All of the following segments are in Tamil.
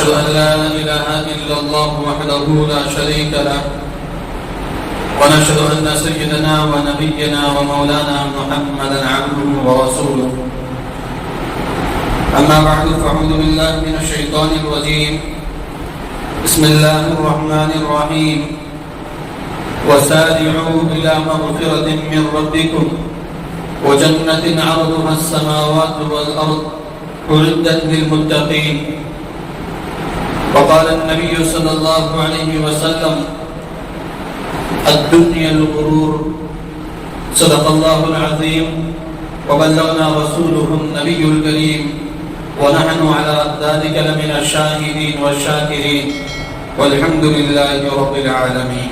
ونشهد أن لا إله إلا الله وحده لا شريك له. ونشهد أن سيدنا ونبينا ومولانا محمدا عبده ورسوله. أما بعد فأعوذ بالله من الشيطان الرجيم. بسم الله الرحمن الرحيم. وسارعوا إلى مغفرة من ربكم. وجنة عرضها السماوات والأرض أعدت للمتقين. وقال النبي صلى الله عليه وسلم الدنيا الغرور صدق الله العظيم وبلغنا رسوله النبي الكريم ونحن على ذلك لمن الشاهدين والشاكرين والحمد لله رب العالمين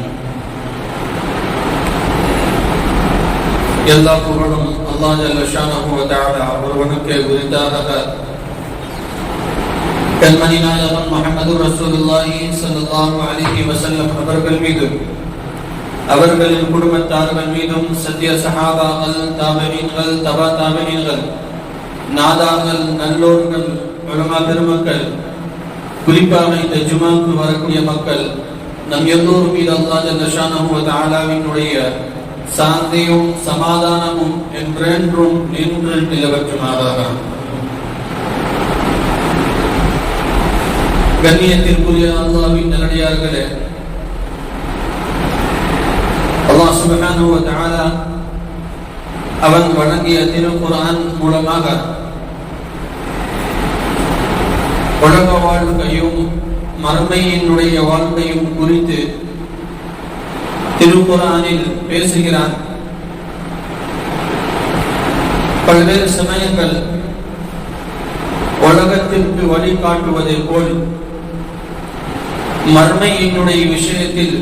எல்லா புகழும் அல்லாஹ் ஜல்ல ஷானஹு வ தஆலா ஒருவனுக்கே உரித்தாக கண்மணி மஹமது முஹம்மது ரசூலுல்லாஹி ஸல்லல்லாஹு அலைஹி வஸல்லம் அவர்கள் மீதும் அவர்களின் குடும்பத்தார்கள் மீதும் சத்திய சஹாபாக்கள் தாபீன்கள் தபா தாபீன்கள் நாதாக்கள் நல்லோர்கள் உலமா பெருமக்கள் குறிப்பாக இந்த ஜுமாவுக்கு வரக்கூடிய மக்கள் நம் எல்லோரும் மீது அல்லாஹ் ஜல்ல ஷானஹு தஆலாவினுடைய சாந்தியும் சமாதானமும் என்றென்றும் நின்று நிலவற்றுமாறாக. கண்ணியத்திற்குரிய அல்லாவின் நல்லடியார்களே அல்லாஹ் சுப்ஹானஹு வ தஆலா அவன் வழங்கிய திருக்குர்ஆன் மூலமாக உலக வாழ்க்கையும் மறுமையினுடைய வாழ்க்கையும் குறித்து திருக்குறானில் பேசுகிறான். பல்வேறு சமயங்கள் உலகத்திற்கு வழிகாட்டுவதை போல் மர்மையினுடைய விஷயத்தில்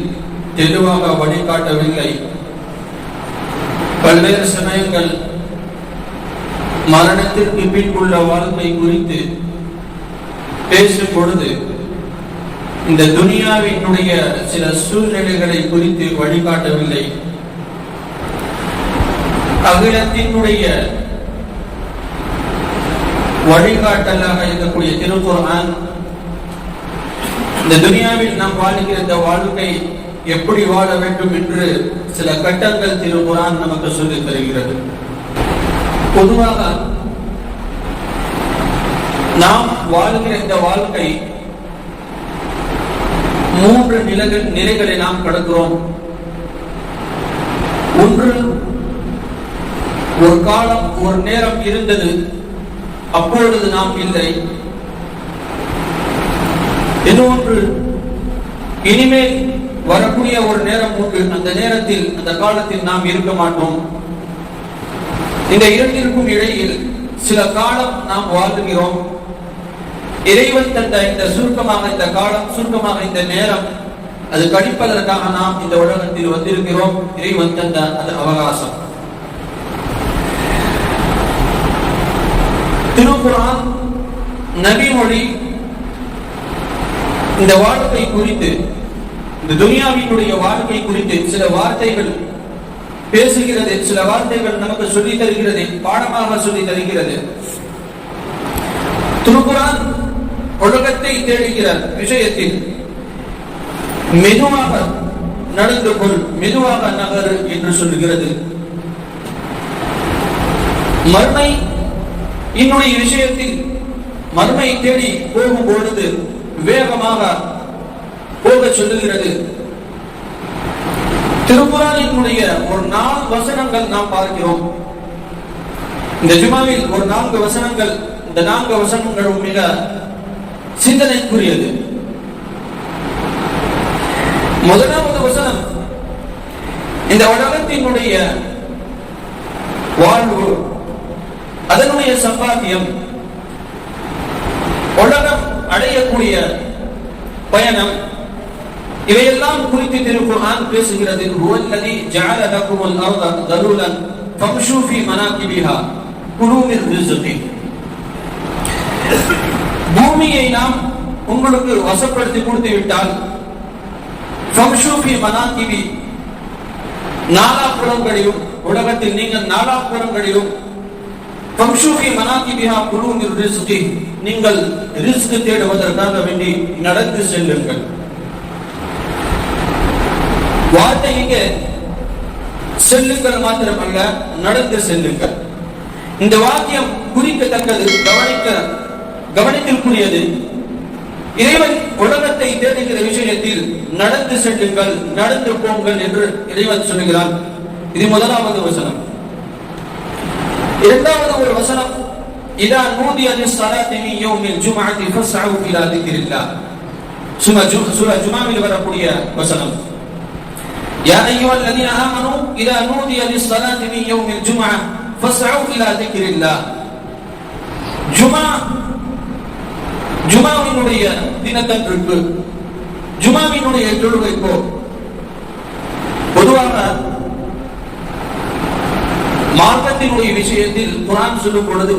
தெளிவாக வழிகாட்டவில்லை. பல்வேறு சமயங்கள் மரணத்திற்கு பின் உள்ள வாழ்க்கை குறித்து பேசும் பொழுது இந்த துனியாவினுடைய சில சூழ்நிலைகளை குறித்து வழிகாட்டவில்லை. அகிலத்தினுடைய வழிகாட்டலாக இருக்கக்கூடிய திருக்குறான் இந்த துனியாவில் நாம் வாழ்கிற இந்த வாழ்க்கை எப்படி வாழ வேண்டும் என்று சில கட்டங்கள் திருக்குறான் நமக்கு சொல்லித் தருகிறது. பொதுவாக நாம் வாழ்கிற இந்த வாழ்க்கை மூன்று நிலைகள் நிலைகளை நாம் கடக்கிறோம். ஒன்று ஒரு காலம் ஒரு நேரம் இருந்தது அப்பொழுது நாம் இல்லை. இன்னொன்று இனிமேல் வரக்கூடிய ஒரு நேரம் உண்டு அந்த நேரத்தில் அந்த காலத்தில் நாம் இருக்க மாட்டோம். இந்த இரண்டிற்கும் இடையில் சில காலம் நாம் வாழ்கிறோம் இறைவன் தந்த இந்த சுருக்கமாக இந்த காலம் சுருக்கமாக இந்த நேரம் அது கழிப்பதற்காக நாம் இந்த உலகத்தில் வந்திருக்கிறோம். இறைவன் தந்த அந்த அவகாசம். திருக்குறான் நபிமொழி இந்த வாழ்க்கை குறித்து இந்த துனியாவினுடைய வாழ்க்கை குறித்து சில வார்த்தைகள் பேசுகிறது சில வார்த்தைகள் நமக்கு சொல்லி தருகிறது பாடமாக சொல்லி தருகிறது. திருக்குறான் உலகத்தை தேடுகிற விஷயத்தில். மெதுவாக நடந்து கொள் மெதுவாக நகரு என்று சொல்லுகிறது. மர்மை என்னுடைய விஷயத்தில் மர்மை தேடி போகும் பொழுது வேகமாக போக சொல்லுகிறது. திருக்குறானினுடைய ஒரு நாலு வசனங்கள் நாம் பார்க்கிறோம். இந்த ஜுமாவில் ஒரு நான்கு வசனங்கள் இந்த நான்கு வசனங்கள் மிக சிந்தனைக்குரியது. முதலாவது வசனம் இந்த உலகத்தினுடைய வாழ்வு அதனுடைய சம்பாத்தியம் உலகம் அடையக்கூடிய பயணம். இவையெல்லாம் குறித்து திருக்குர்ஆன் பேசுகிறது. ஹுவல்லதி ஜஅல லக்குமுல் அர்த தலூலன் ஃபம்ஷூ ஃபீ மனாகிபிஹா குலூ மின் ரிஸ்கி. பூமியை நாம் உங்களுக்கு வசப்படுத்தி கொடுத்து விட்டால் ஃபம்ஷூ ஃபீ மனாகிபி நாலாபுறங்களிலும் உலகத்தில் நீங்கள் நாலாபுறங்களிலும் ஃபம்ஷூஃபி மனாகிபிஹா குலு ரிஸ்கி. நீங்கள் ரிஸ்க் தேடுவதற்காக வேண்டி நடந்து செல்லுங்கள். வார்த்தை இங்கே செல்லுங்கள் மாத்திரமல்ல நடந்து செல்லுங்கள். இந்த வாக்கியம் குறிக்கத்தக்கது கவனிக்க கவனத்திற்குரியது. இறைவன் உலகத்தை தேடுகிற விஷயத்தில் நடந்து செல்லுங்கள் நடந்து போங்கள் என்று இறைவன் சொல்லுகிறான். இது முதலாவது வசனம். இரண்டாவது ஒரு வசனம் இதா நூதி அலி ஸலாத்தி மின் யௌமில் ஜும்அத்தி ஃபஸ்அவு இலா திக்ரில்லாஹ் சுமா சூரா ஜுமாவில் வரக்கூடிய வசனம் يا أيها الذين آمنوا إذا نودي للصلاة من يوم الجمعة فاسعوا إلى ذكر الله ஜுமா ஜுமாவினுடைய தினத்தன்றுக்கு ஜுமாவினுடைய தொழுகைக்கோ பொதுவாக மார்க்கத்தினுடைய விஷயத்தில் குரான் சொல்லும் பொழுது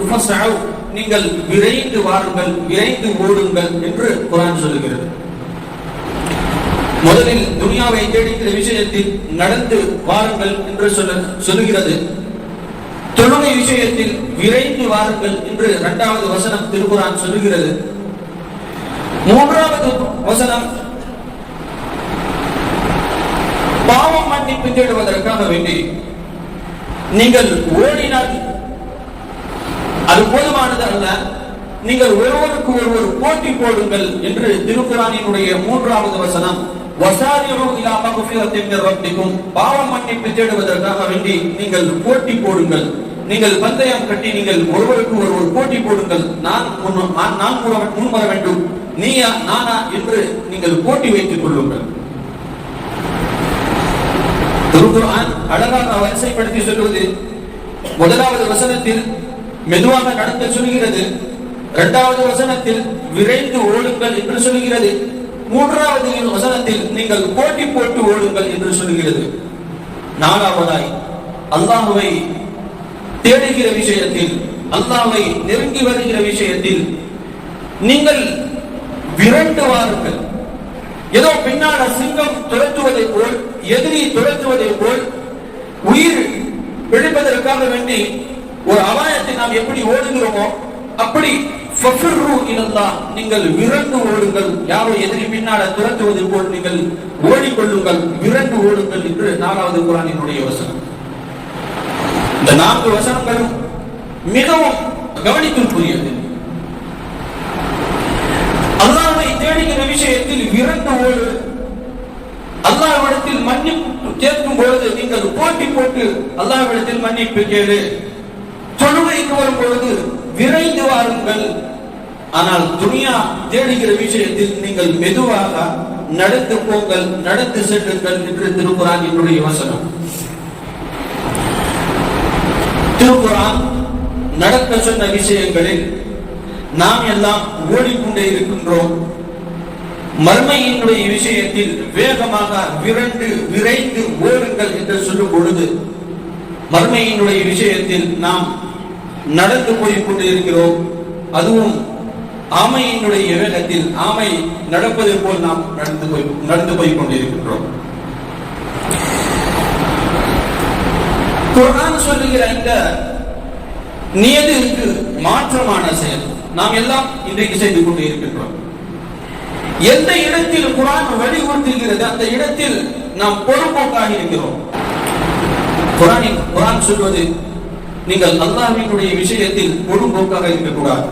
நீங்கள் விரைந்து வாருங்கள் விரைந்து ஓடுங்கள் என்று குரான் சொல்லுகிறது. முதலில் துனியாவை தேடிக்கிற விஷயத்தில் நடந்து வாருங்கள் என்று சொல்ல சொல்லுகிறது. தொழுகை விஷயத்தில் விரைந்து வாருங்கள் என்று இரண்டாவது வசனம் திருக்குரான் சொல்லுகிறது. மூன்றாவது வசனம் பாவம் மன்னிப்பு தேடுவதற்காக வேண்டி நீங்கள் ஓடினால் அது போதுமானது அல்ல. நீங்கள் ஒருவருக்கு ஒருவர் போட்டி போடுங்கள் என்று திருக்குறானினுடைய மூன்றாவது வசனம். பாவம் மன்னிப்பு தேடுவதற்காக வேண்டி நீங்கள் போட்டி போடுங்கள். நீங்கள் பந்தயம் கட்டி நீங்கள் ஒருவருக்கு ஒருவர் போட்டி போடுங்கள். நான் நான் முன்வர முன் வர வேண்டும். நீயா நானா என்று நீங்கள் போட்டி வைத்துக் கொள்ளுங்கள். குரான் அழகாக வரிசைப்படுத்தி சொல்வது முதலாவது வசனத்தில் மெதுவாக நடக்க சொல்கிறது. இரண்டாவது வசனத்தில் விரைந்து ஓடுங்கள் என்று சொல்கிறது. மூன்றாவது வசனத்தில் நீங்கள் போட்டி போட்டு ஓடுங்கள் என்று சொல்கிறது. நாலாவதாய் அல்லாஹுவை தேடுகிற விஷயத்தில் அல்லாஹுவை நெருங்கி வருகிற விஷயத்தில் நீங்கள் விரண்டு வாருங்கள். ஏதோ பின்னால சிங்கம் துரத்துவதை போல் எதிரியை துரத்துவதை போல் உயிர் பிழைப்பதற்காக வேண்டி ஒரு அபாயத்தை நாம் எப்படி ஓடுகிறோமோ அப்படி நீங்கள் விரண்டு ஓடுங்கள். யாரோ எதிரி பின்னால துரத்துவது போல் நீங்கள் ஓடிக்கொள்ளுங்கள். விரண்டு ஓடுங்கள் என்று நாலாவது குரானினுடைய வசனம். இந்த நான்கு வசனங்களும் மிகவும் கவனித்துக்குரியது. அல்லாஹ்வை தேடுகிற விஷயத்தில் விரண்டு ஓடு அல்லாவிடத்தில் மன்னிப்பு கேட்கும் பொழுது நீங்கள் போட்டி போட்டு அல்லாவிடத்தில் மன்னிப்பு கேளு. தொழுகைக்கு வரும் பொழுது விரைந்து வாருங்கள். ஆனால் துணியா தேடுகிற விஷயத்தில் நீங்கள் மெதுவாக நடந்து போங்கள் நடந்து செல்லுங்கள் என்று திருக்குறான் என்னுடைய வசனம். திருக்குறான் நடக்க சொன்ன விஷயங்களில் நாம் எல்லாம் ஓடிக்கொண்டே இருக்கின்றோம். மர்மையினுடைய விஷயத்தில் வேகமாக விரண்டு விரைந்து ஓடுங்கள் என்று சொல்லும் பொழுது மர்மையினுடைய விஷயத்தில் நாம் நடந்து போய் கொண்டு இருக்கிறோம். அதுவும் ஆமையினுடைய வேகத்தில் ஆமை நடப்பது போல் நாம் நடந்து போய் நடந்து போய் கொண்டிருக்கின்றோம் குரான் சொல்லுகிற இந்த நியதிற்கு மாற்றமான செயல். நாம் எல்லாம் இன்றைக்கு செய்து கொண்டு இருக்கின்றோம். எந்த இடத்தில் குரான் வலியுறுத்துகிறது அந்த இடத்தில் நாம் பொறுப்போக்காக இருக்கிறோம். குரானின் குரான் சொல்வது நீங்கள் அல்லாஹினுடைய விஷயத்தில் பொறுப்போக்காக இருக்கக்கூடாது.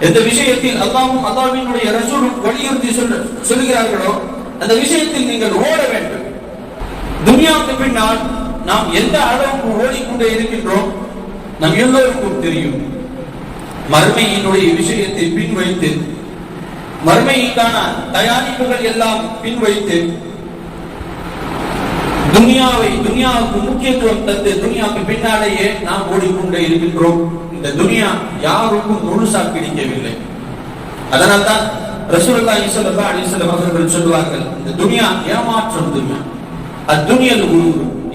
எந்த விஷயத்தில் அல்லாவும் அல்லாவினுடைய ரசூலும் வலியுறுத்தி சொல்ல சொல்கிறார்களோ அந்த விஷயத்தில் நீங்கள் ஓட வேண்டும். துனியாவுக்கு பின்னால் நாம் எந்த அளவுக்கு ஓடிக்கொண்டே இருக்கின்றோம் நம் எல்லோருக்கும் தெரியும். மறுமையினுடைய விஷயத்தை பின் வைத்து மறுமைக்கான தயாரிப்புகள் எல்லாம் பின் வைத்து துனியாவை துனியாவுக்கு முக்கியத்துவம் தந்து துனியாவுக்கு பின்னாலேயே நாம் ஓடிக்கொண்டே இருக்கின்றோம். இந்த துனியா யாருக்கும் முழுசா கிடைக்கவில்லை அதனால்தான் ரசூலுல்லாஹி ஸல்லல்லாஹு அலைஹி வஸல்லம் அவர்கள் சொல்லுவார்கள் இந்த துனியா ஏமாற்றும் துனியா. அத்துனியல் குரு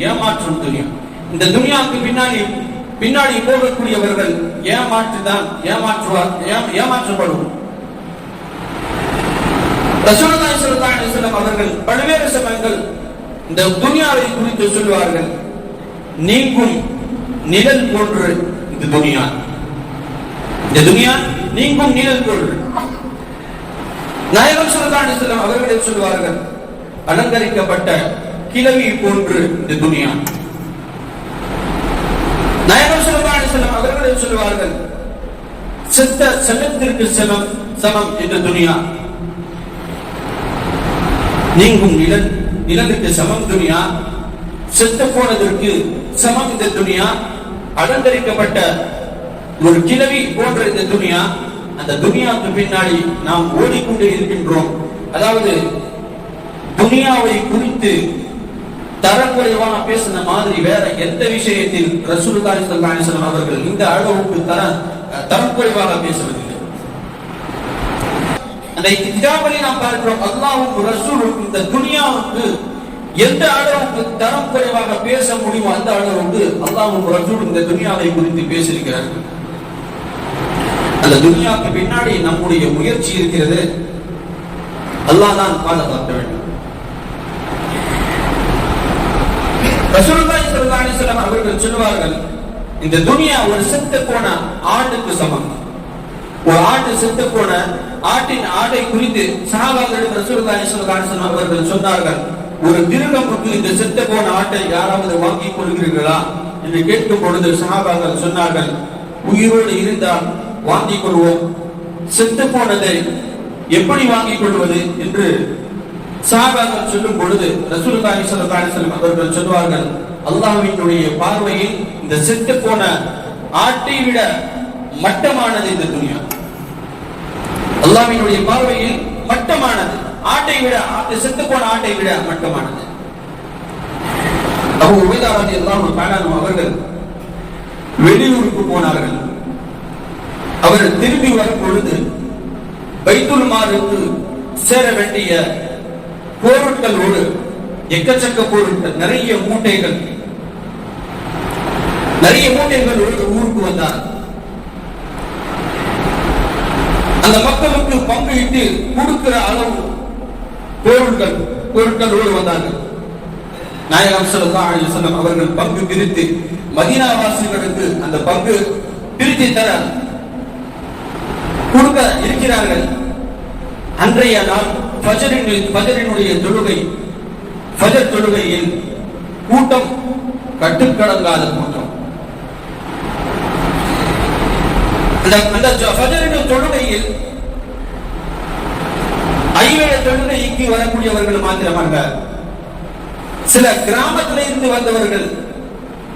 ஏமாற்றும் துனியா. இந்த துனியாவுக்கு பின்னாடி பின்னாடி போகக்கூடியவர்கள் ஏமாற்றுதான் ஏமாற்றுவார் ஏமாற்றப்படுவோம் ரசூலுல்லாஹி ஸல்லல்லாஹு அலைஹி வஸல்லம் அவர்கள் பல்வேறு சமயங்கள் இந்த துனியாவை குறித்து சொல்வார்கள் நீங்கும் நிழல் போன்று இந்த துனியா. இந்த துனியா நீங்கும் நீழல் போன்று. நாயகம் சுல்தான் செல்லம் அவர்களே சொல்வார்கள் அலங்கரிக்கப்பட்ட கிளவி போன்று இந்த துனியா. நாயகம் சுல்தான் செல்லம் அவர்களே சொல்வார்கள் சித்த செல்லத்திற்கு சமம் சமம் இந்த துனியா. நீங்கும் நிழல் நிழலுக்கு சமம் துனியா செத்து போனதற்கு சமம் இந்த துணியா? அலங்கரிக்கப்பட்ட ஒரு கிழவி போன்ற இந்த துனியா அந்த துனியாவுக்கு பின்னாடி நாம் ஓடிக்கொண்டே இருக்கின்றோம். அதாவது துனியாவை குறித்து தரக்குறைவான பேசின மாதிரி வேற எந்த விஷயத்தில் ரசூல் ஸல்லல்லாஹு அவர்கள் இந்த அளவுக்கு தர தரக்குறைவாக பேசுவது? அந்த கிதாபலை நாம் பார்க்கிறோம். அல்லாவும் ரசூலும் இந்த துனியாவுக்கு எந்த அளவுக்கு தரம் குறைவாக பேச முடியுமோ அந்த அளவுக்கு அல்லாவும் ரசூலும் இந்த துனியாவை குறித்து பேசியிருக்கிறார்கள். அந்த துனியாவுக்கு பின்னாடி நம்முடைய முயற்சி இருக்கிறது. அல்லாஹ் தான் பாதுகாக்க வேண்டும். ரசூலுல்லாஹி ஸல்லல்லாஹு அலைஹி வஸல்லம் அவர்கள் சொல்வார்கள் இந்த துனியா ஒரு செத்து போன ஆட்டுக்கு சமம். ஒரு ஆட்டு செத்து போன ஆட்டின் ஆடை குறித்து சஹாபாக்களிடம் ரசூலுல்லாஹி ஸல்லல்லாஹு அவர்கள் சொன்னார்கள் ஒரு திருகமுக்கு இந்த செத்த போன ஆட்டை யாராவது வாங்கிக் கொள்கிறீர்களா? என்று கேட்கும் பொழுது சஹாபாக்கள் சொன்னார்கள் உயிரோடு இருந்தால் வாங்கிக் கொள்வோம். செத்து போனதை எப்படி வாங்கிக் கொள்வது? என்று சஹாபாக்கள் சொல்லும் பொழுது ரசூலுல்லாஹி ஸல்லல்லாஹு அலைஹி அவர்கள் சொல்வார்கள் அல்லாஹ்வினுடைய பார்வையில் இந்த செத்து போன ஆட்டை விட மட்டமானது இந்த துணியா அல்லாவினுடைய பார்வையில் மட்டமானது. ஆட்டை விட ஆட்டு செத்து போன ஆட்டை விட மட்டமானது. அபு உபைதா எல்லாம் தஆலா அவர்கள் வெளியூருக்கு போனார்கள். அவர் திரும்பி வரும் பொழுது பைத்துல் மாலுக்கு சேர வேண்டிய பொருட்களோடு எக்கச்சக்க பொருட்கள் நிறைய மூட்டைகள் நிறைய மூட்டைகள் ஊருக்கு வந்தார். அந்த மக்களுக்கு பங்கு இட்டு கொடுக்கிற அளவு பொருட்கள் பொருட்களோடு வந்தார்கள். நாயகம் ஸல்லல்லாஹு அலைஹி அவர்கள் பங்கு பிரித்து மதீனா வாசிகளுக்கு அந்த பங்கு பிரித்து தர கொடுக்க இருக்கிறார்கள். அன்றைய நாள் ஃபஜரின் ஃபஜரினுடைய தொழுகை ஃபஜர் தொழுகையில் கூட்டம் கட்டுக்கடங்காத கூட்டம் அந்த அந்த ஃபஜரின் தொழுகையில் ஐவேளை தொழுகைக்கு வரக்கூடியவர்கள் மாத்திரமல்ல. சில கிராமத்தில இருந்து வந்தவர்கள்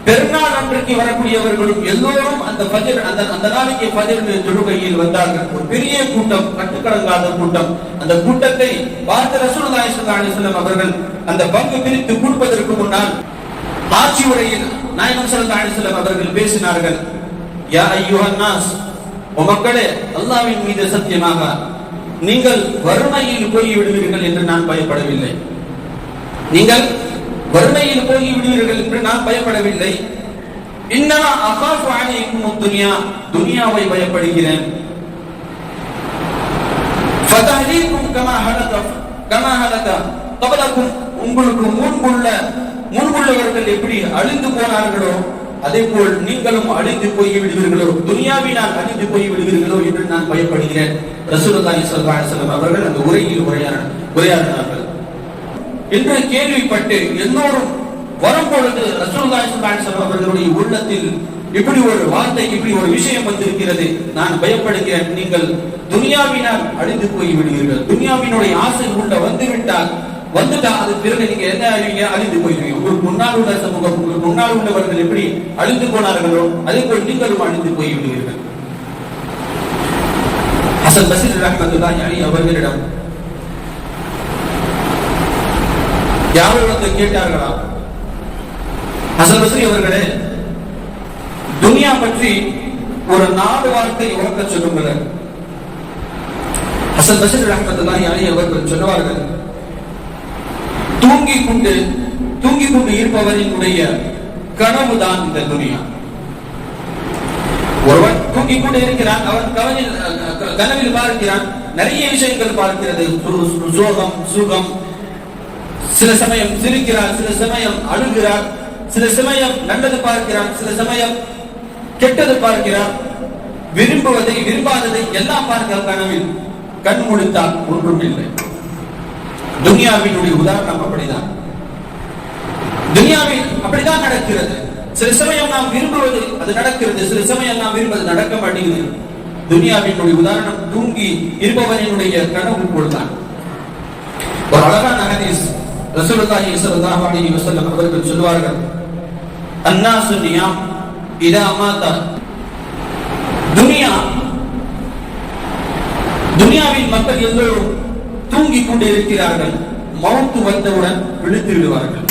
பெருநாள் அன்றைக்கு வரக்கூடியவர்களும் எல்லோரும் அந்த பஜர் அந்த அந்த நாளைக்கு ஃபஜர் தொழுகையில் வந்தார்கள். ஒரு பெரிய கூட்டம் கட்டுக்கடங்காத கூட்டம். அந்த கூட்டத்தை பார்த்த ரசூலுல்லாஹி ஸல்லல்லாஹு அவர்கள் அந்த பங்கு பிரித்து கொடுப்பதற்கு முன்னால் ஆட்சி உரையில் நாயகம் ஸல்லல்லாஹு அலைஹி அவர்கள் பேசினார்கள். யா ஐயோ நாஸ் மக்களே அல்லாவின் மீது சத்தியமாக நீங்கள் வறுமையில் போய் விடுவீர்கள் என்று நான் பயப்படவில்லை. நீங்கள் வறுமையில் போய் விடுவீர்கள் என்று நான் பயப்படவில்லை. இன்னமா அகாஃபு அலைக்கும் துனியா துனியாவை பயப்படுகிறேன். ஃபதஹலீக்கும் கமா ஹலக கமா ஹலக. கபலக்கும் உங்களுக்கு முன்புள்ள முன்புள்ளவர்கள் எப்படி அழிந்து போனார்களோ அதே போல் நீங்களும் அழிந்து போய் விடுவீர்களோ துனியாவினால் அழிந்து போய் விடுவீர்களோ என்று நான் பயப்படுகிறேன். ரசூலுல்லாஹி ஸல்லல்லாஹு அலைஹி வஸல்லம் அவர்கள் அந்த உரையில் உரையாட உரையாடினார்கள். என்று கேள்விப்பட்டு எல்லோரும் வரும் பொழுது ரசூலுல்லாஹி ஸல்லல்லாஹு அலைஹி வஸல்லம் அவர்களுடைய உள்ளத்தில் இப்படி ஒரு வார்த்தை இப்படி ஒரு விஷயம் வந்திருக்கிறது. நான் பயப்படுகிறேன். நீங்கள் துனியாவினால் அழிந்து போய் விடுவீர்கள் துனியாவினுடைய ஆசை உள்ள வந்துவிட்டால் வந்துட்டா அது பிறகு நீங்க என்ன அறிவீங்க அழிந்து போயிருவீங்க உங்களுக்கு முன்னால் உள்ள சமூகம் உங்களுக்கு முன்னால் உள்ளவர்கள் எப்படி அழிந்து போனார்களோ அதே போல் நீங்களும் அழிந்து போய் விடுவீர்கள் ஹசன் பசீர் ரஹ்மத்துல்லாஹி அலைஹி அவர்களிடம் யாரோ வந்து கேட்டார்களா? ஹசன் பசரி அவர்களே துனியா பற்றி ஒரு நாலு வார்த்தை உறக்க சொல்லுங்கள் ஹசன் பசீர் ரஹ்மத்துல்லாஹி அலைஹி அவர்கள் சொல்லுவார்கள் தூங்கிக் கொண்டு தூங்கிக் கொண்டு இருப்பவரினுடைய கனவுதான் இந்த துனியா. ஒருவன் தூங்கிக் கொண்டு இருக்கிறான் அவன் கவனில் கனவில் பார்க்கிறான் நிறைய விஷயங்கள் பார்க்கிறது. சோகம் சுகம். சில சமயம் சிரிக்கிறார் சில சமயம் அழுகிறார் சில சமயம் நல்லது பார்க்கிறார் சில சமயம் கெட்டது பார்க்கிறார் விரும்புவதை விரும்பாததை எல்லாம் பார்க்கிறான் கனவில் கண் முடித்தால் ஒன்றும் இல்லை. துனியாவினுடைய உதாரணம் அப்படிதான். துனியாவில் அப்படிதான் நடக்கிறது. சில சமயம் நாம் விரும்புவது அது நடக்கிறது சில சமயம் நாம் விரும்புவது நடக்க மாட்டேங்குது. துனியாவினுடைய உதாரணம் தூங்கி இருப்பவரினுடைய கனவு போல்தான். ஒரு அழகான ஹதீஸ் ரசூலுல்லாஹி ஸல்லல்லாஹு அலைஹி வஸல்லம் அவர்கள் சொல்வார்கள் அன்னாசு நியாம் இதா மாதா துனியா துனியாவின் மக்கள் எல்லோரும் தூங்கிக் கொண்டு இருக்கிறார்கள் மௌத்து வந்தவுடன் விழுத்து விடுவார்கள்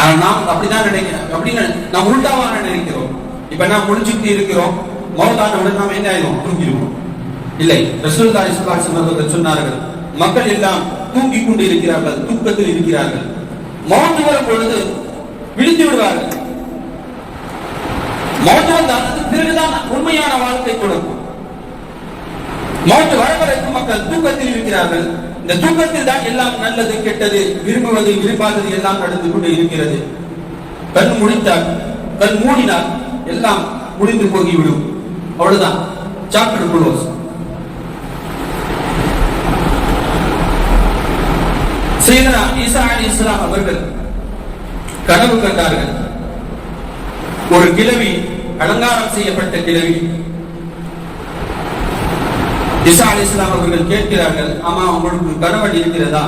ஆனா நாம் அப்படிதான் நினைக்கிறோம் அப்படின்னு நாம் உள்டாவான நினைக்கிறோம். இப்ப நாம் முடிச்சுட்டு இருக்கிறோம். மௌத்தானவுடன் நாம் என்ன ஆயிடும் தூங்கிடுவோம். இல்லை ரசூலுல்லாஹி ஸல்லல்லாஹு அவர்கள் சொன்னார்கள் மக்கள் எல்லாம் தூங்கிக் கொண்டு இருக்கிறார்கள் தூக்கத்தில் இருக்கிறார்கள். மௌத்து வரும் பொழுது விழுந்து விடுவார்கள். மௌத்து வந்தால் பிறகுதான் உண்மையான வாழ்க்கை கொடுக்கும். மௌத்து வரவரைக்கும் மக்கள் தூக்கத்தில் இருக்கிறார்கள். இந்த தூக்கத்தில் தான் எல்லாம் நல்லது கெட்டது விரும்புவது விரும்பாதது எல்லாம் நடந்து கொண்டு இருக்கிறது. கண் முடித்தால் கண் மூடினால் எல்லாம் முடிந்து போகிவிடும். அவ்வளவுதான். சாப்டர் குளோஸ் சையதனா ஈசா அலி இஸ்லாம் அவர்கள் கனவு கண்டார்கள். ஒரு கிழவி அலங்காரம் செய்யப்பட்ட கிழவி. இசா அலி இஸ்லாம் அவர்கள் கேட்கிறார்கள் ஆமா உங்களுக்கு கணவன் இருக்கிறதா?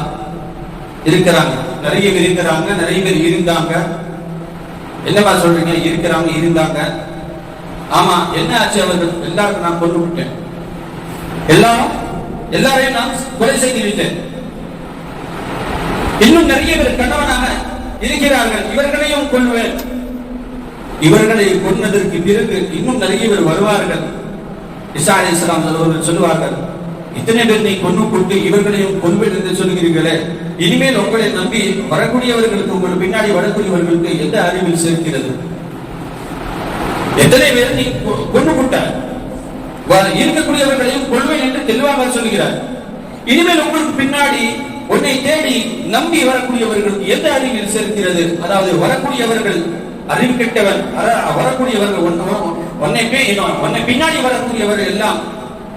இருக்கிறாங்க. நிறைய பேர் இருக்கிறாங்க நிறைய பேர் இருந்தாங்க. என்னவா சொல்றீங்க? இருக்கிறாங்க இருந்தாங்க. ஆமா என்ன ஆச்சு அவர்கள்? எல்லாருக்கும் நான் கொண்டு விட்டேன். எல்லாரும்? எல்லாரையும் நான் கொலை செய்து விட்டேன். இன்னும் நிறைய பேர் கணவனாக இருக்கிறார்கள் இவர்களையும் கொள்வேன் இவர்களை கொன்னதற்கு பிறகு இன்னும் நிறைய பேர் வருவார்கள். இசா அலி இஸ்லாம் சொல்லுவார்கள் இத்தனை பேர் நீ கொண்டு கொண்டு இவர்களையும் கொள்வேன் என்று சொல்கிறீர்களே இனிமேல் உங்களை நம்பி வரக்கூடியவர்களுக்கு உங்கள் பின்னாடி வரக்கூடியவர்களுக்கு எந்த அறிவில் சேர்க்கிறது? எத்தனை பேர் நீ கொ- கொண்டு கொட்ட? வ- இருக்கக்கூடியவர்களையும் கொள்வேன் என்று தெளிவாக சொல்கிறார் இனிமேல் உங்களுக்கு பின்னாடி உன்னை தேடி நம்பி வரக்கூடியவர்களுக்கு எந்த அறிவில் சேர்க்கிறது? அதாவது வரக்கூடியவர்கள் அறிவு கெட்டவன் வரக்கூடியவர்கள் ஒன்றும் உன்னை பே- உன்னை பின்னாடி வரக்கூடியவர்கள் எல்லாம்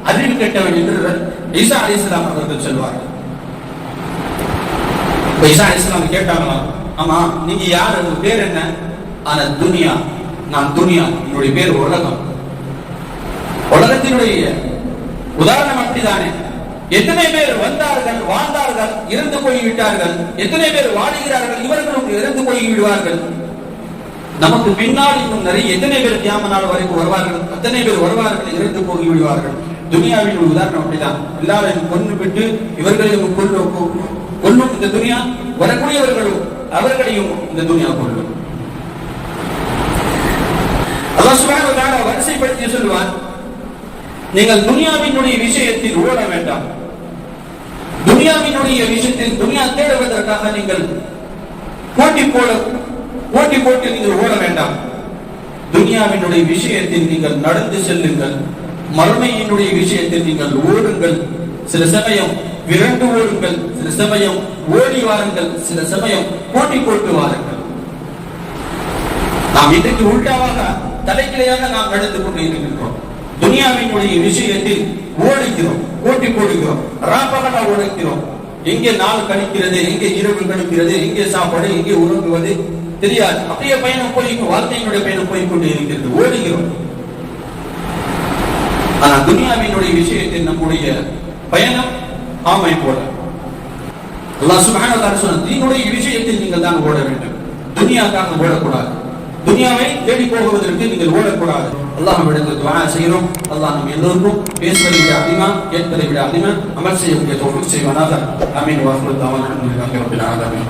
அறிவு கெட்டவன் என்று ஈசா அலி இஸ்லாம் அவர்கள் சொல்வார்கள். இப்ப ஈசா அலி இஸ்லாம் கேட்டாங்களா ஆமா நீங்க யார்? உங்க பேர் என்ன? ஆனா துனியா. நான் துனியா. என்னுடைய பேர் உலகம். உலகத்தினுடைய உதாரணம் அப்படிதானே எத்தனை பேர் வந்தார்கள் வாழ்ந்தார்கள் இறந்து போய்விட்டார்கள் எத்தனை பேர் வாழுகிறார்கள் இவர்களும் இறந்து போய் விடுவார்கள் நமக்கு பின்னால் இன்னும் நிறைய எத்தனை பேர் தியாம நாள் வரைக்கும் வருவார்கள்? அத்தனை பேர் வருவார்கள் இறந்து போய் விடுவார்கள். துனியாவில் ஒரு உதாரணம் அப்படிதான் எல்லாரையும் கொண்டு விட்டு இவர்களையும் கொல்லும் கொள்ளும் இந்த துனியா வரக்கூடியவர்களும் அவர்களையும் இந்த துனியா கொள்ளும் வரிசைப்படுத்தி சொல்லுவார் நீங்கள் துனியாவினுடைய விஷயத்தில் ஓட வேண்டாம். துனியாவினுடைய விஷயத்தில் துனியா தேடுவதற்காக நீங்கள் போட்டி போட போட்டி போட்டு நீங்கள் ஓட வேண்டாம். துனியாவினுடைய விஷயத்தில் நீங்கள் நடந்து செல்லுங்கள். மறுமையினுடைய விஷயத்தில் நீங்கள் ஓடுங்கள். சில சமயம் விரண்டு ஓடுங்கள். சில சமயம் ஓடி வாருங்கள். சில சமயம் போட்டி போட்டு வாருங்கள். நாம் இன்றைக்கு உள்டாவாக தலைக்கிளையாக நாம் நடந்து கொண்டு இருக்கின்றோம் துனியாவினுடைய விஷயத்தில் ஓடுகிறோம். போட்டி போடுகிறோம். ராப்பகலா ஓடுகிறோம். எங்கே நாள் கணிக்கிறது எங்கே இரவு கணிக்கிறது எங்கே சாப்பாடு எங்கே உறங்குவது தெரியாது. அப்படியே பயணம் போய் வார்த்தையினுடைய பயணம் போய் கொண்டு இருக்கிறது. ஓடுகிறோம். ஆனா துனியாவினுடைய விஷயத்தில் நம்முடைய பயணம் ஆமை போல. அல்லா சுகான சொன்ன தீனுடைய விஷயத்தில் நீங்கள் தான் ஓட வேண்டும். துனியாக்காக ஓடக்கூடாது. துனியாவை தேடி போகுவதற்கு நீங்கள் ஓடக்கூடாது. அல்லாஹ் விடுத்து துவா செய்கிறோம். அல்லாஹ் நம் எல்லோருக்கும் பேசுவதை விட அதிகமா கேட்பதை விட அதிகமா அமல் செய்யக்கூடிய தோற்று செய்வானாக. அமீன் வாக்குறுத்தாமல் அல்ஹம்துலில்லாஹி ரப்பில் ஆலமீன்.